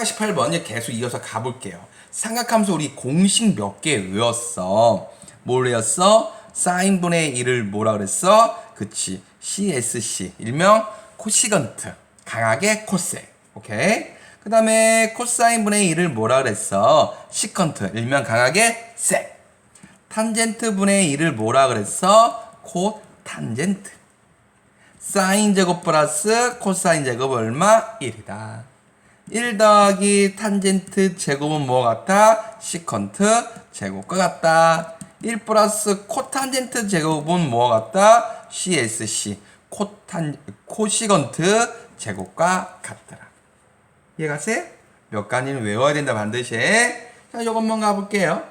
148번 계속 이어서 가볼게요. 삼각함수 우리 공식 몇 개 외웠어? 뭘 외웠어? 사인분의 1을 뭐라 그랬어? 그치. CSC. 일명 코시건트. 강하게 코세. 오케이? 그 다음에 코사인분의 1을 뭐라 그랬어? 시컨트. 일명 강하게 세. 탄젠트 분의 1을 뭐라 그랬어? 코탄젠트. 사인 제곱 플러스 코사인 제곱 얼마? 1이다. 1 더하기 탄젠트 제곱은 뭐 같아? 시컨트 제곱과 같다. 1 플러스 코탄젠트 제곱은 뭐 같다? CSC 코탄 코시건트 제곱과 같더라. 이해가세요? 몇 가지는 외워야 된다 반드시. 자, 요것만 가볼게요.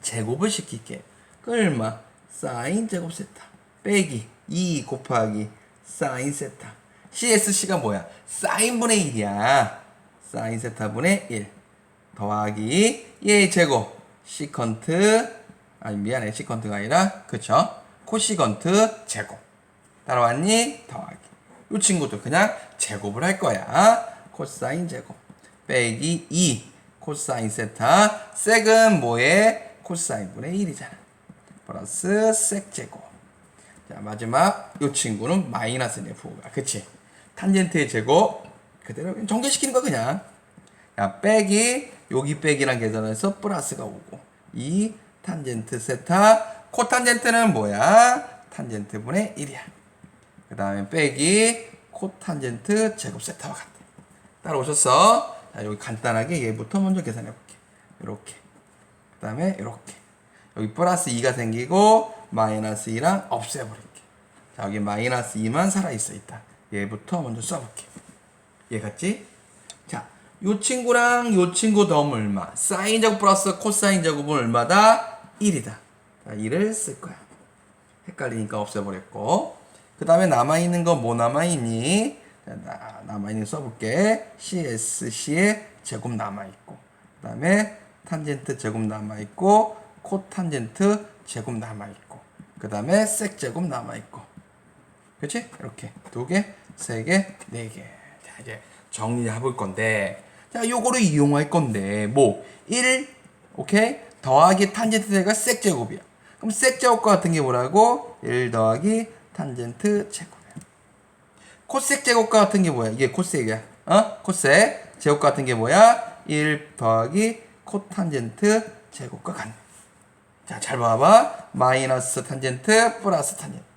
제곱을 시킬게. 그 얼마? 사인 제곱 세타 빼기 2 곱하기 사인 세타. CSC가 뭐야? 사인분의 1이야. 사인 세타분의 1 더하기 얘 제곱 시컨트 아니 미안해 시컨트가 아니라 그쵸? 코시건트 제곱 따라왔니? 더하기 이 친구도 그냥 제곱을 할 거야. 코사인 제곱 빼기 2 코사인 세타 섹은 뭐에? 코사인분의 1이잖아. 플러스 섹 제곱 자 마지막 이 친구는 마이너스네 부호가 그치? 탄젠트의 제곱 그대로 전개시키는 거 그냥 야 빼기 여기 빼기랑 계산해서 플러스가 오고 이 탄젠트 세타 코탄젠트는 뭐야? 탄젠트분의 1이야 그 다음에 빼기 코탄젠트 제곱 세타와 같다 따라오셨어? 자 여기 간단하게 얘부터 먼저 계산해 볼게 이렇게 그 다음에 이렇게 여기 플러스 2가 생기고 마이너스 2랑 없애버릴게. 자 여기 마이너스 2만 살아있어 있다. 얘부터 먼저 써볼게. 얘 같지? 자, 요 친구랑 요 친구 더하면 얼마? 사인 제곱 플러스 코사인 제곱은 얼마다? 1이다. 자, 1을 쓸 거야. 헷갈리니까 없애버렸고. 그 다음에 남아있는 거 뭐 남아있니? 자, 나, 남아있는 거 써볼게. CSC의 제곱 남아있고. 그 다음에 탄젠트 제곱 남아있고. 코탄젠트 제곱 남아있고. 그 다음에 색 제곱 남아있고. 그치? 이렇게. 두 개, 세 개, 네 개. 자, 이제 정리해 볼 건데. 자, 요거를 이용할 건데. 뭐, 1, 오케이? 더하기 탄젠트 제가 색 제곱이야. 그럼 색 제곱과 같은 게 뭐라고? 1 더하기 탄젠트 제곱이야. 코색 제곱과 같은 게 뭐야? 이게 코색이야. 어? 코색. 제곱 같은 게 뭐야? 1 더하기 코탄젠트 제곱과 같네. 자, 잘 봐봐. 마이너스 탄젠트 플러스 탄젠트.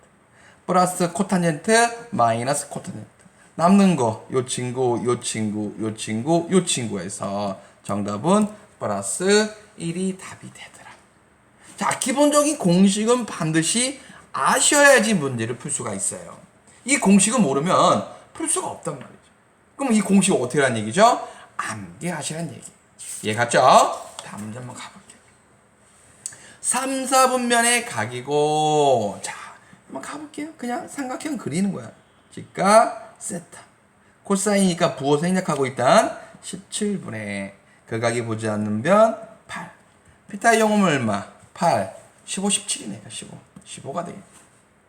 플러스 코탄젠트 마이너스 코탄젠트. 남는 거, 요 친구, 요 친구, 요 친구, 요 친구에서 정답은 플러스 1이 답이 되더라. 자, 기본적인 공식은 반드시 아셔야지 문제를 풀 수가 있어요. 이 공식을 모르면 풀 수가 없단 말이죠. 그럼 이 공식을 어떻게 하는 얘기죠? 암기하시라는 얘기. 이해 갔죠? 다음 문제 한번 가볼게요. 3, 4분면의 각이고 자 한번 가볼게요. 그냥 삼각형 그리는 거야. 직각 세타 코사인이니까 부호 생략하고 일단 17분의 그 각이 보지 않는 변 8. 피타의 영음은 얼마? 8. 15, 17이네. 15. 15가 되겠네.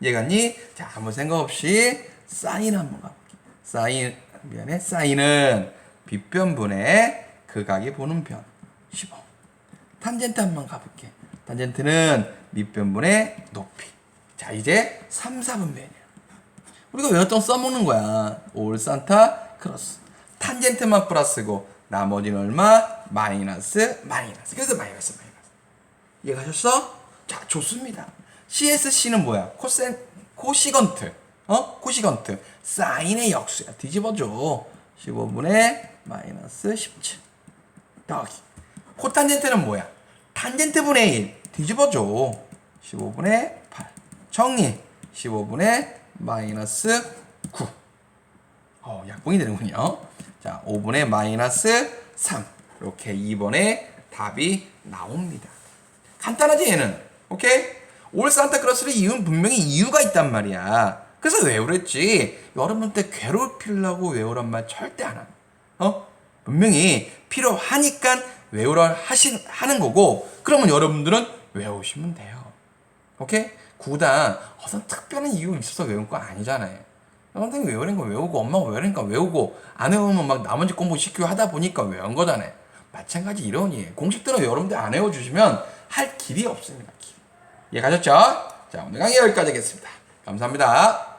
얘가니? 자, 아무 생각 없이 사인 한번 가볼게. 사인, 미안해. 사인은 빗변분의 그 각이 보는 변. 15. 탄젠트 한번 가볼게. 탄젠트는 밑변분의 높이. 자, 이제 3, 4분면이야. 우리가 외웠던 써먹는 거야. 올 산타 크로스. 탄젠트만 플러스고 나머지는 얼마? 마이너스 마이너스. 그래서 마이너스 마이너스. 이해가셨어? 자, 좋습니다. CSC는 뭐야? 코센 코시건트. 어? 코시건트. 사인의 역수야. 뒤집어 줘. 15분의 마이너스 17. 더하기. 코탄젠트는 뭐야? 탄젠트분의 1. 뒤집어 줘. 15분의 8. 정리. 15분의 마이너스 9. 어, 약분이 되는군요. 자, 5분의 마이너스 3. 이렇게 2번에 답이 나옵니다. 간단하지 얘는. 오케이? 올 산타크로스를 이은 분명히 이유가 있단 말이야. 그래서 외우랬지. 여러분 때 괴롭히려고 외우란 말 절대 안 합니다. 어? 분명히 필요하니까 외우라 하신 하는 거고 그러면 여러분들은 외우시면 돼요. 오케이? 구단 어떤 특별한 이유 있어서 외운 거 아니잖아요. 선생님이 외우는 거 외우고 엄마가 외우니까 외우고 안 외우면 막 나머지 공부 시키고 하다 보니까 외운 거잖아요. 마찬가지 이론이에요. 공식들은 여러분들 안 외워주시면 할 길이 없습니다. 길. 이해 가셨죠? 자 오늘 강의 여기까지 하겠습니다. 감사합니다.